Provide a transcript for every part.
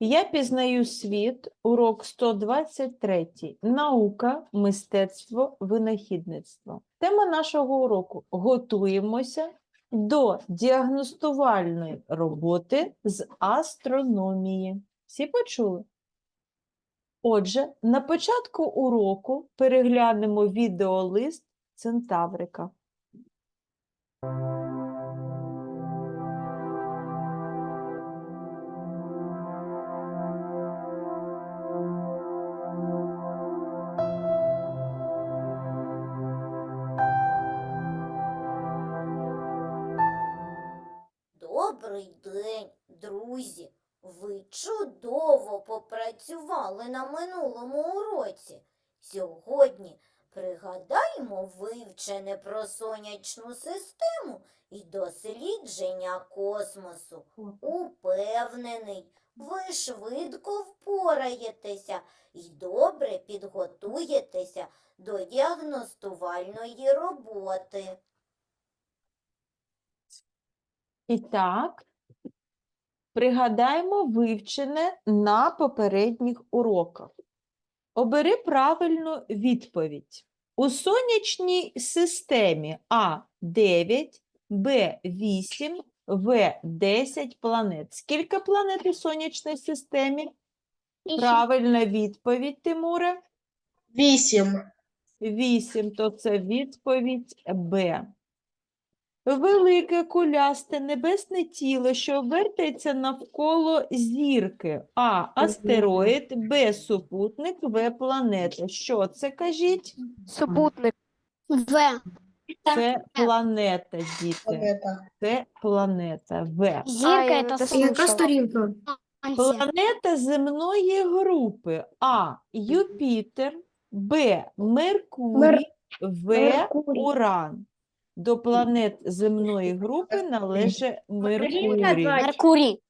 Я пізнаю світ, урок 123. Наука, мистецтво, винахідництво. Тема нашого уроку Готуємося до діагностувальної роботи з астрономії. Всі почули? Отже, на початку уроку переглянемо відеолист Центаврика. Чудово попрацювали на минулому уроці. Сьогодні пригадаємо вивчене про сонячну систему і дослідження космосу. Упевнений, ви швидко впораєтеся і добре підготуєтеся до діагностувальної роботи. І так, пригадаємо вивчене на попередніх уроках. Обери правильну відповідь. У сонячній системі А9, Б8, В10 планет. Скільки планет у сонячній системі? Правильна відповідь, Тимуре. Вісім. 8, то це відповідь Б. Велике кулясте небесне тіло, що обертається навколо зірки. А. Астероїд, Б. Супутник, В. Планета. Що це кажіть? Супутник. В. Це планета, діти. Це планета. В. Зірка дослухала. сторінка? Планета земної групи А. Юпітер, Б. Меркурій, В. Меркурій. Уран. До планет земної групи належить Меркурій. Меркурій.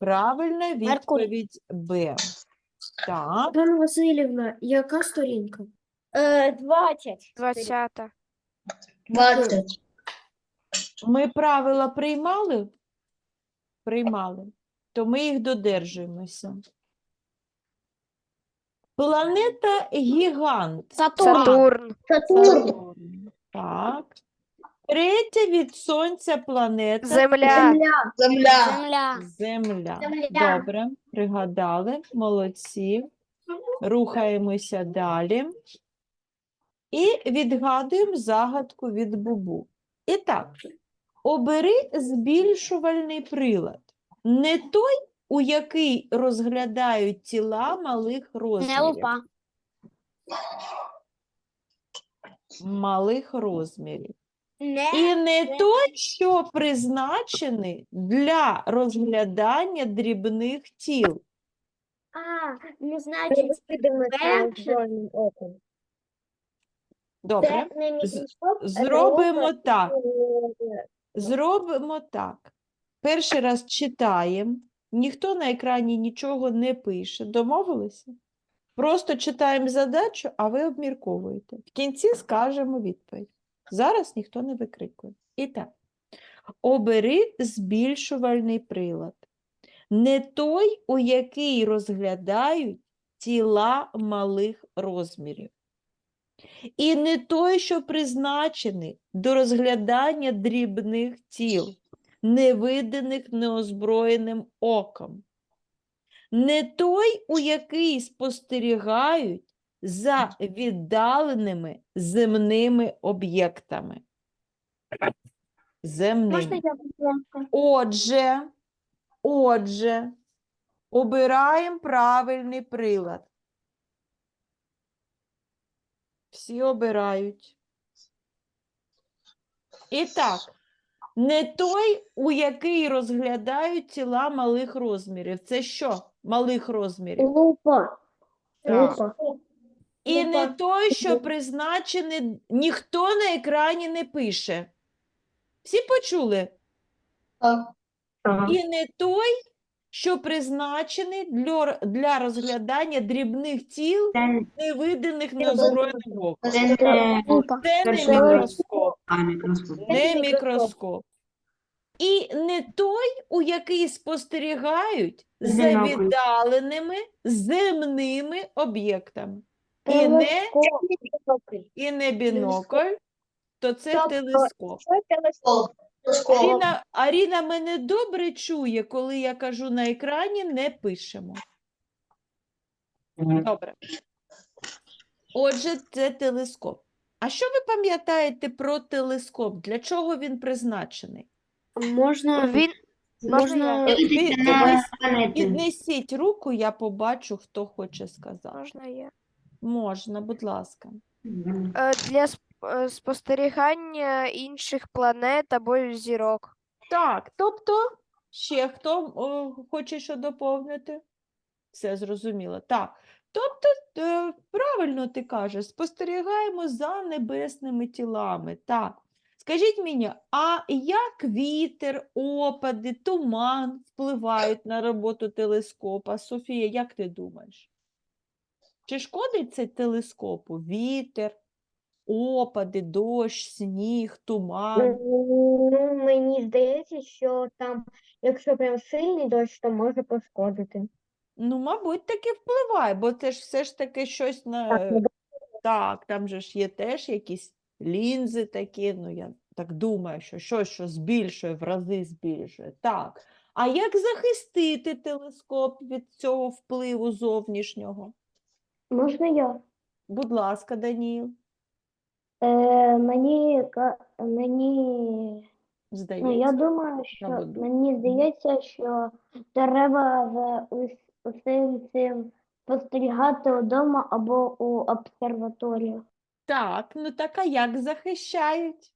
Правильна відповідь Б. Так, Пане Васильівна, яка сторінка? Е, 20. Двадцята. Двадцять. ми правила приймали? Приймали. То ми їх додержуємося. Планета гігант. Сатурн. Сатурн. Сатурн. Так. Третя від Сонця планета. Земля. Земля. Земля. Земля. Земля. Добре, пригадали, молодці. Рухаємося далі. І відгадуємо загадку від Бубу. І так, обери збільшувальний прилад. Не той, у який розглядають тіла малих Не розмірів. лупа. Малих розмірів. Не. І не той, що призначений для розглядання дрібних тіл. А, не значить. Добре. Це не З- Зробимо так. Зробимо так. Перший раз читаємо. Ніхто на екрані нічого не пише. Домовилися? Просто читаємо задачу, а ви обмірковуєте. В кінці скажемо відповідь. Зараз ніхто не викрикує. І так. Обери збільшувальний прилад. Не той, у який розглядають тіла малих розмірів. І не той, що призначений до розглядання дрібних тіл, невиданих неозброєним оком. Не той, у який спостерігають за віддаленими земними об'єктами. Земними. Отже, отже, обираємо правильний прилад. Всі обирають. І так, не той, у який розглядають тіла малих розмірів. Це що? Малих розмірів. Лупа. Так. І не той, що призначений, ніхто на екрані не пише. Всі почули? Так. І не той, що призначений для, для розглядання дрібних тіл, невидимих неозброєним оком. Лупа. Це не мікроскоп, не мікроскоп. і не той, у який спостерігають за віддаленими земними об'єктами. І не, і не бінокль, то це Тобто телескоп. Телескоп. Телескоп. Аріна, Аріна мене добре чує, коли я кажу на екрані, не пишемо. Добре. Отже, це телескоп. А що ви пам'ятаєте про телескоп? Для чого він призначений? Можна, Він можна. Піднесіть руку, я побачу, хто хоче сказати. Можна я? Можна, будь ласка. Е, Для сп- е, спостерігання інших планет або зірок. Так, тобто, ще хто о, хоче що доповнити? Все зрозуміло. Так. Тобто, е, правильно ти кажеш, спостерігаємо за небесними тілами. Так. Скажіть мені, а як вітер, опади, туман впливають на роботу телескопа? Софія, як ти думаєш? Чи шкодить це телескопу? Вітер, опади, дощ, сніг, туман? Ну, мені здається, що там, якщо прям сильний дощ, то може пошкодити. Ну, мабуть, таки впливає, бо це ж все ж таки щось на. Так, ну, Так, там же ж є теж якісь лінзи такі, ну я так думаю, що щось, що збільшує, в рази збільшує. Так. А як захистити телескоп від цього впливу зовнішнього? Можна я? Будь ласка, Даніл, Е, мені, ка- мені, ну, я здається. думаю, що Наведу. мені здається, що треба за ус- усім цим спостерігати вдома або у обсерваторіях. Так, ну так а як захищають?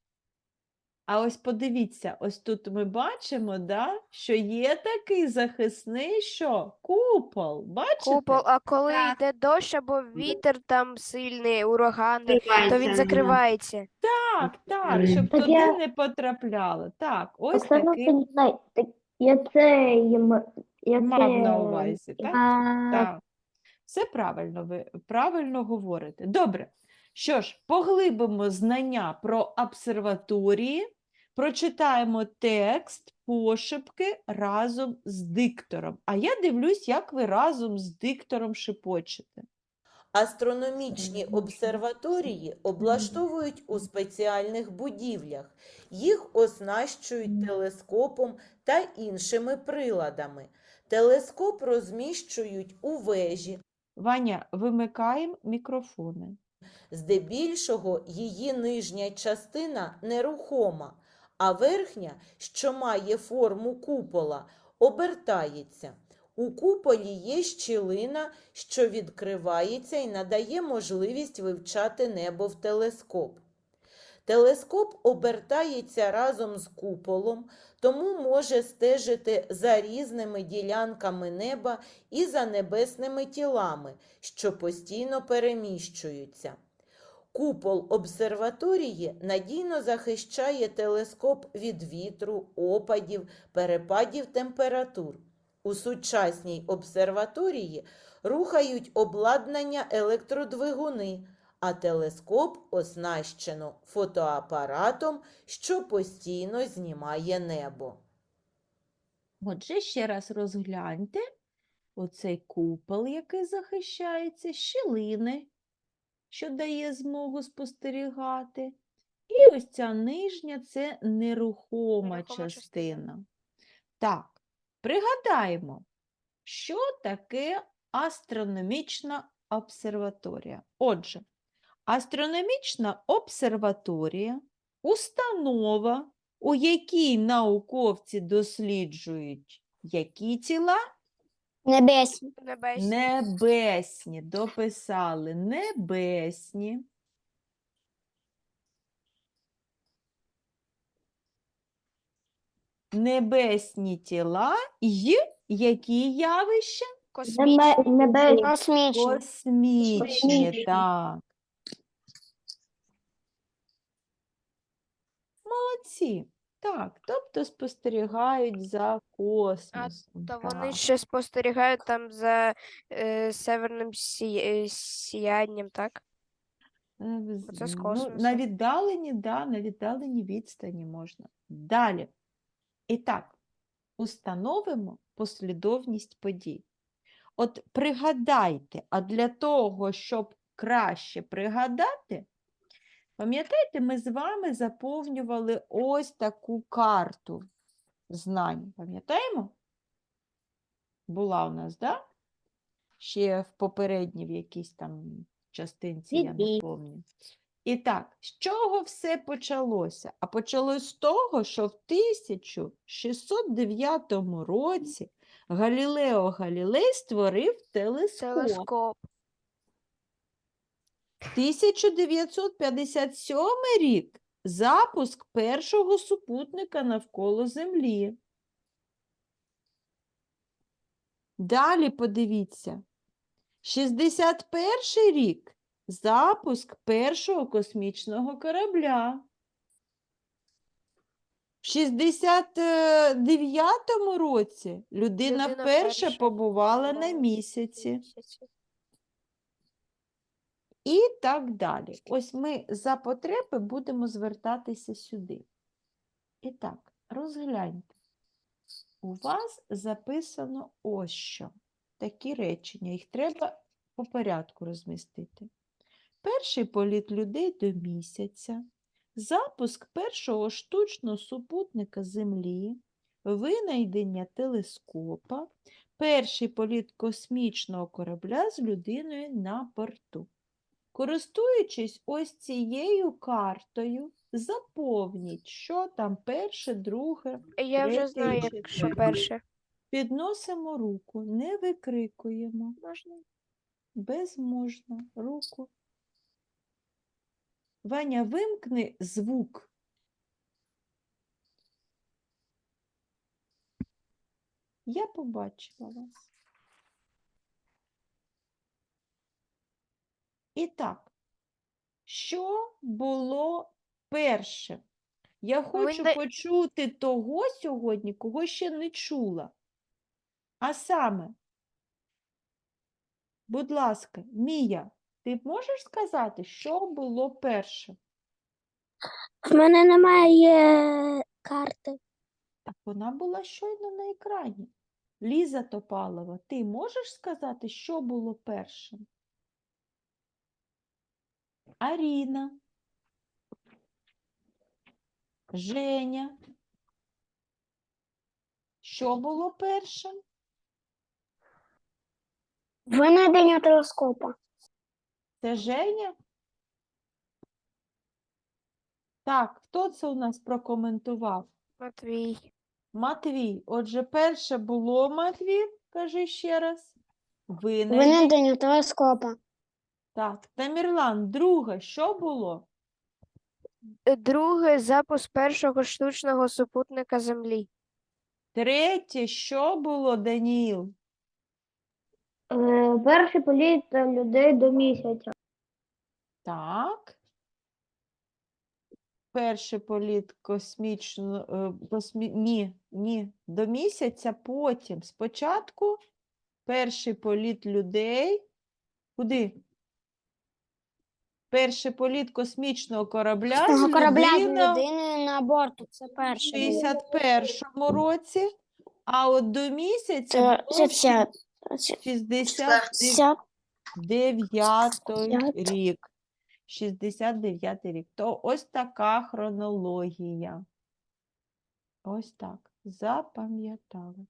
А ось подивіться, ось тут ми бачимо, да, що є такий захисний, що купол. Бачите? Купол, а коли Так. йде дощ або вітер там сильний, урагани, то він закривається. Так, так, щоб Так туди я- не потрапляло. Так, ось Оксана такий Феліна, так я це їм, я мав це, на увазі, так? а, Так. Все правильно, ви правильно говорите. Добре. Що ж, поглибимо знання про обсерваторії, прочитаємо текст, пошепки разом з диктором. А я дивлюсь, як ви разом з диктором шепочете. Астрономічні обсерваторії облаштовують у спеціальних будівлях. Їх оснащують телескопом та іншими приладами. Телескоп розміщують у вежі. Ваня, вимикаємо мікрофони. Здебільшого її нижня частина нерухома, а верхня, що має форму купола, обертається. У куполі є щілина, що відкривається і надає можливість вивчати небо в телескоп. Телескоп обертається разом з куполом, тому може стежити за різними ділянками неба і за небесними тілами, що постійно переміщуються. Купол обсерваторії надійно захищає телескоп від вітру, опадів, перепадів температур. У сучасній обсерваторії рухають обладнання електродвигуни, а телескоп оснащено фотоапаратом, що постійно знімає небо. Отже, ще раз розгляньте оцей купол, який захищається, щілини, що дає змогу спостерігати. І ось ця нижня це нерухома Нерухома частина. частина. Так, пригадаємо, що таке астрономічна обсерваторія. Отже, астрономічна обсерваторія – установа, у якій науковці досліджують які тіла? Небесні. Небесні. Небесні. Дописали небесні. Небесні тіла й які явища? Космічні. Небесні. Космічні, Космічні. так. Молодці. Так, тобто спостерігають за космосом. То вони так. ще спостерігають там за е, северним сі- е, сіянням, так? Е, в- Оце з ну, космосу. на віддаленні, да, на віддаленій відстані можна. Далі. І так, установимо послідовність подій. От пригадайте, а для того, щоб краще пригадати, пам'ятаєте, ми з вами заповнювали ось таку карту знань. Пам'ятаємо? Була у нас, так? Да? Ще в попередній в якійсь там частинці, я не пам'ятаю. І так, з чого все почалося? А почалось з того, що в 1609 році Галілео Галілей створив телескоп. Телескоп. 1957 рік запуск першого супутника навколо Землі. Далі подивіться. 61 рік запуск першого космічного корабля. В 69 році людина, Людина вперше перша побувала на місяці. І так далі. Ось ми за потреби будемо звертатися сюди. І так, розгляньте. У вас записано ось що. Такі речення. Їх треба по порядку розмістити. Перший політ людей до місяця, запуск першого штучного супутника Землі, винайдення телескопа, перший політ космічного корабля з людиною на борту. Користуючись ось цією картою, заповніть, що там перше, друге, Я вже знаю, що перше. підносимо руку, не викрикуємо, Можна? без можна, руку. Ваня, вимкни звук. Я побачила вас. І так, що було перше? Я хочу не- почути того сьогодні, кого ще не чула. А саме, будь ласка, Мія, ти можеш сказати, що було перше? В мене немає карти. Так вона була щойно на екрані. Ліза Топалова, ти можеш сказати, що було першим? Аріна. Женя. Що було першим? Винайдення телескопа. Це Женя? Так, хто це у нас прокоментував? Матвій. Матвій. Отже, перше було Матвій, кажи ще раз. Винайдення. Винайдення телескопа. Так, Тамірлан, друге, що було? Друге запуск першого штучного супутника Землі. Третє, що було, Даніїл? Е, перший політ людей до місяця. Так. Перший політ космічно, е, космі... ні, ні, до місяця, потім спочатку перший політ людей. Куди? Перший політ космічного корабля з людиною людиною на борту. Це в перший. 61-му році, а от до місяця було в 69 рік. 69 рік. То ось така хронологія. Ось так. Запам'ятали.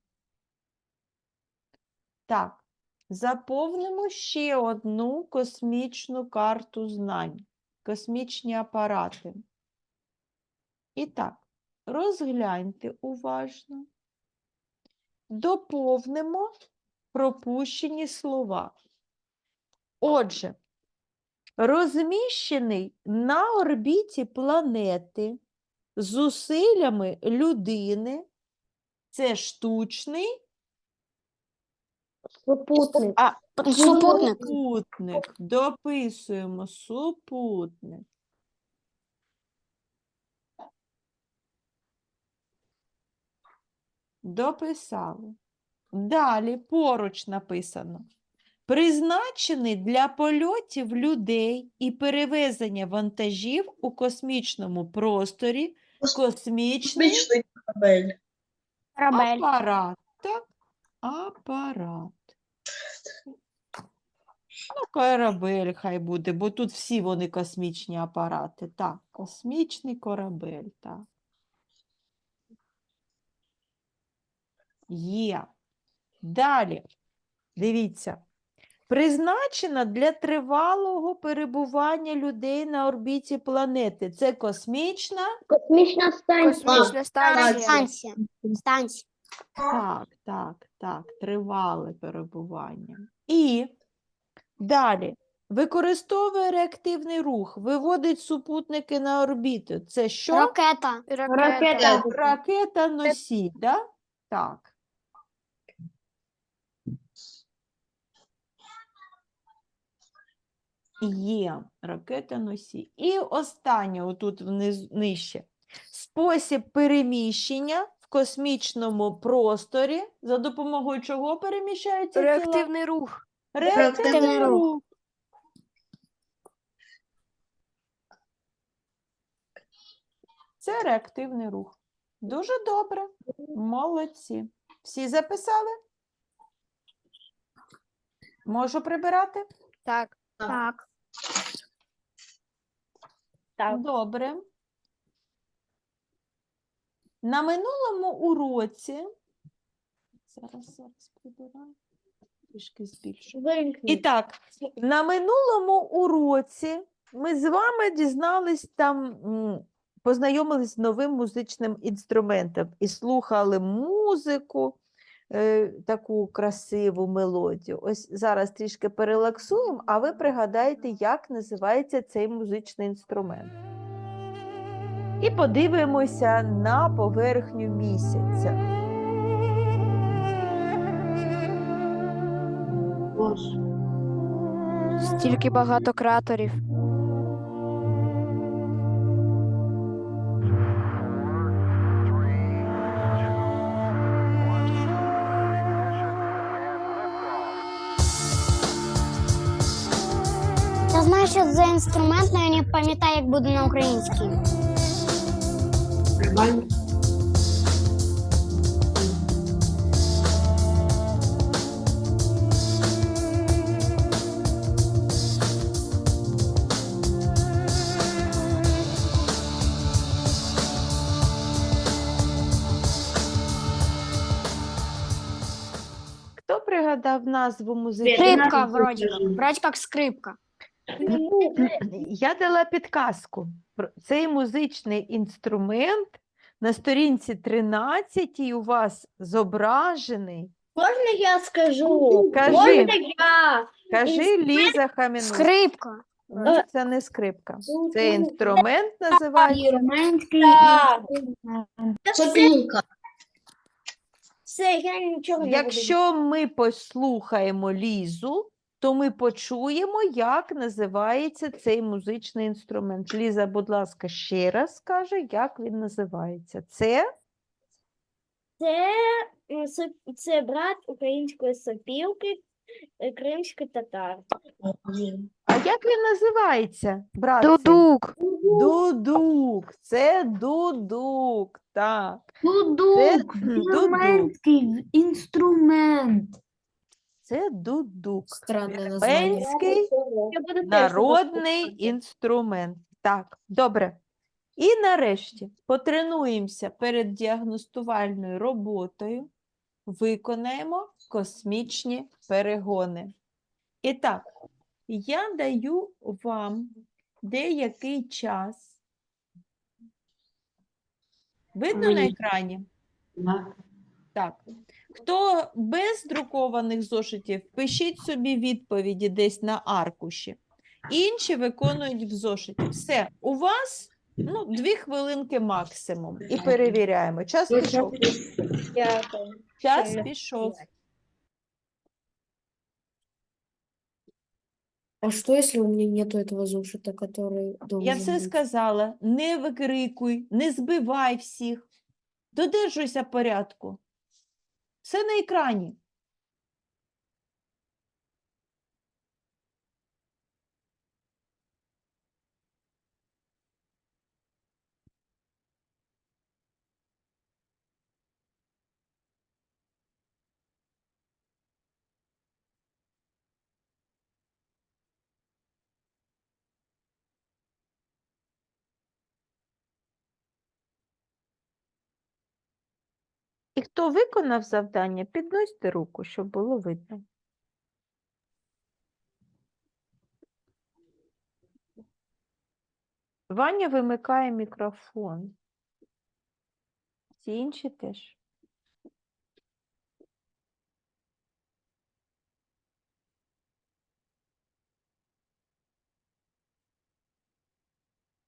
Так, заповнимо ще одну космічну карту знань. Космічні апарати. І так, розгляньте уважно. Доповнимо пропущені слова. Отже, розміщений на орбіті планети зусиллями людини. Це штучний Супутник. а, Супутник. супутник. Дописуємо супутник. Дописали. Далі поруч написано. Призначений для польотів людей і перевезення вантажів у космічному просторі космічний Космічний корабель. Корабель. Апарат, так? Апарат. Ну, корабель хай буде, бо тут всі вони космічні апарати. Так, космічний корабель, так. Є. Далі. Дивіться. Призначена для тривалого перебування людей на орбіті планети. Це космічна Космічна станція. Космічна станція. Станція. Станція. Так, так, так, тривале перебування. І далі використовує реактивний рух, виводить супутники на орбіту. Це що? Ракета. Ракета. Ракета носій, да? Так. Є ракета носій. І останнє, отут вниз, нижче. Спосіб переміщення в космічному просторі. За допомогою чого переміщаються тіла? Реактивний рух. Реактивний рух. рух. Це реактивний рух. Дуже добре. Молодці. Всі записали? Можу прибирати? Так. Так. Добре. На минулому уроці. Зараз, зараз прибираю. Трішки збільшу. І так, на минулому уроці ми з вами дізнались там, познайомились з новим музичним інструментом і слухали музику, е, таку красиву мелодію. Ось зараз трішки перелаксуємо, а ви пригадаєте, як називається цей музичний інструмент. І подивимося на поверхню місяця. Стільки багато кратерів. Я знаю, що за інструмент, але я не пам'ятаю, як буде на українській. Хто пригадав назву музичного Скрипка, вроді. Вроді як скрипка. Я дала підказку. Цей музичний інструмент на сторінці 13 у вас зображений. Можна я скажу? Кажи. Можна я? Кажи Ліза Хамінуш. Скрипка. Це не скрипка. Це інструмент називається. Інструментський Так. Сопілка. Все, я нічого не буду. Якщо ми послухаємо Лізу, то ми почуємо, як називається цей музичний інструмент. Ліза, будь ласка, ще раз скаже, як він називається. Це Це, це брат української сопілки, е, кримський татар. А як він називається, брат? Дудук. Дудук. Це дудук. Так. Це Дудук. дудук. інструмент. Це дудук. Странне народний інструмент. Так, добре. І нарешті потренуємося перед діагностувальною роботою, виконаємо космічні перегони. І так, я даю вам деякий час. Видно на екрані? Так. Хто без друкованих зошитів, пишіть собі відповіді десь на аркуші. Інші виконують в зошиті. Все, у вас ну, дві хвилинки максимум. І перевіряємо. Час пішов. Дякую. Час Все. пішов. А что, если у меня нету этого зошита, который Я должен все быть? сказала. Не викрикуй, не збивай всіх. Додержуйся порядку. Все на екрані. І хто виконав завдання, підносьте руку, щоб було видно. Ваня вимикає мікрофон. Всі інші теж.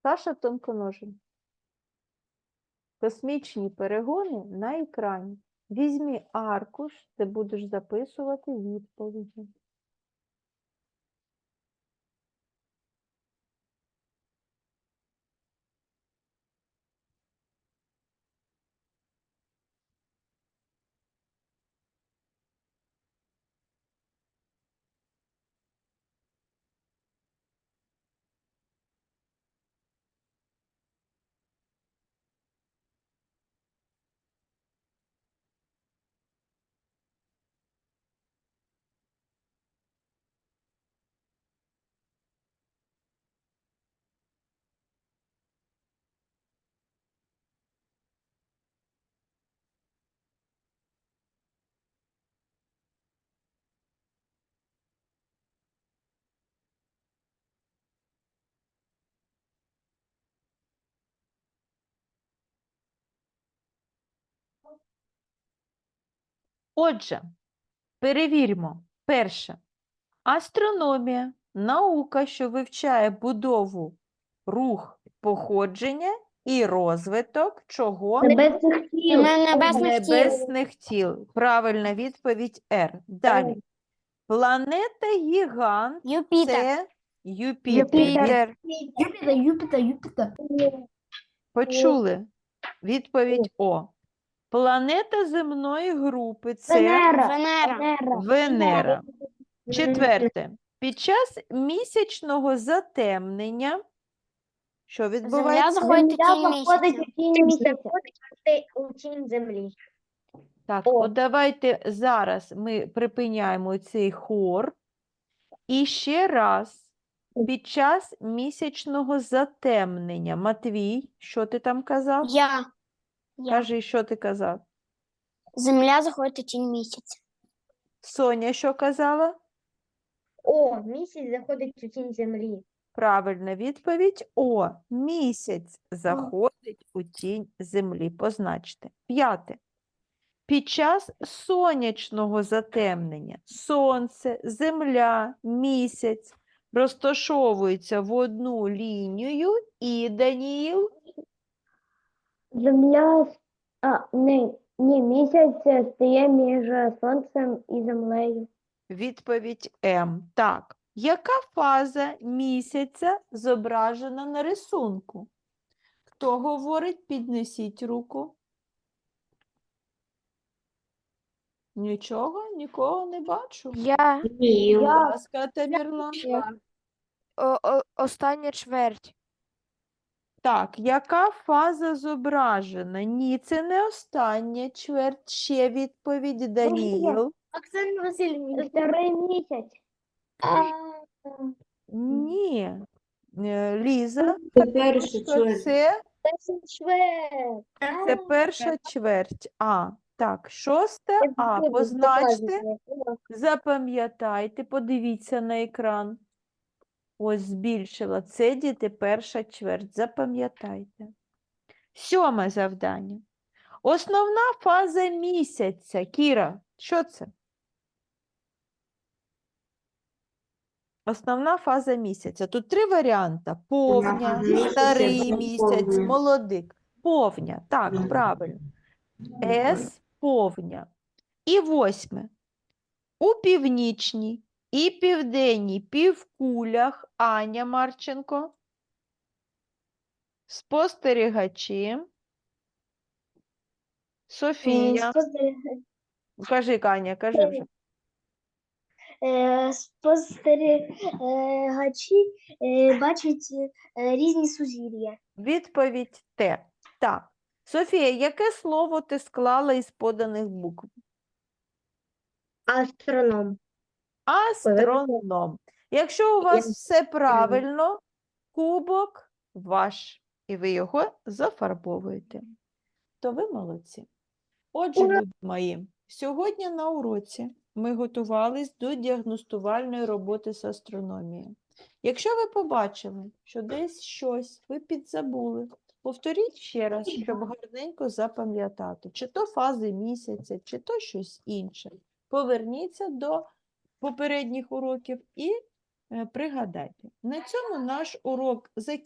Саша Тонконожин. Космічні перегони на екрані. Візьми аркуш, де будеш записувати відповіді. Отже, перевіримо. Перше. Астрономія наука, що вивчає будову, рух, походження і розвиток чого? Небесних тіл. небесних тіл. Небесних тіл. Правильна відповідь Р. Далі. Планета Гігант Юпітер. це Юпітер. Юпітер. Юпітер, Юпітер, Юпітер. Почули? Відповідь О. Планета земної групи це Венера. Венера. Венера. Венера. Четверте. Під час місячного затемнення, що відбувається? Земля тінь заходить у тінь місяця. у тінь землі. Так, от давайте зараз ми припиняємо цей хор. І ще раз, під час місячного затемнення. Матвій, що ти там казав? Я. Я. Кажи, що ти казав? Земля заходить у тінь місяця. Соня, що казала? О, місяць заходить у тінь землі. Правильна відповідь О. Місяць заходить у тінь землі. Позначте. П'яте. Під час сонячного затемнення сонце, земля, місяць розташовуються в одну лінію і Даніїл Земля, а, не, ні, місяць стає між сонцем і землею. Відповідь М. Так. Яка фаза місяця зображена на рисунку? Хто говорить, піднесіть руку. Нічого, нікого не бачу. Я Будь ласка, Тамірлан. о, о, остання чверть. Так, яка фаза зображена? Ні, це не остання чверть. Ще відповідь Даніїл. Оксана Васильівна. Старий місяць. Ні. Е, Ліза, перша що чверть. це. Це перша чверть А. Так, шосте А. Позначте, запам'ятайте, подивіться на екран. Ось збільшила. Це діти перша чверть. Запам'ятайте. Сьоме завдання. Основна фаза місяця. Кіра, що це? Основна фаза місяця. Тут три варіанти: повня, старий місяць, молодик. Повня, так, правильно. С повня. І восьме. У північній і південній півкулях Аня Марченко. Спостерігачі. Софія. Кажи, Аня, кажи вже. Е, Спостерігачі е, бачать е, різні сузір'я. Відповідь Т. Так. Софія, яке слово ти склала із поданих букв? Астроном. Астроном. Якщо у вас все правильно, кубок ваш, і ви його зафарбовуєте, то ви молодці. Отже, любі мої, сьогодні на уроці ми готувались до діагностувальної роботи з астрономії. Якщо ви побачили, що десь щось ви підзабули, повторіть ще раз, щоб гарненько запам'ятати, чи то фази місяця, чи то щось інше. Поверніться до попередніх уроків і е, пригадайте. На цьому наш урок закінчується.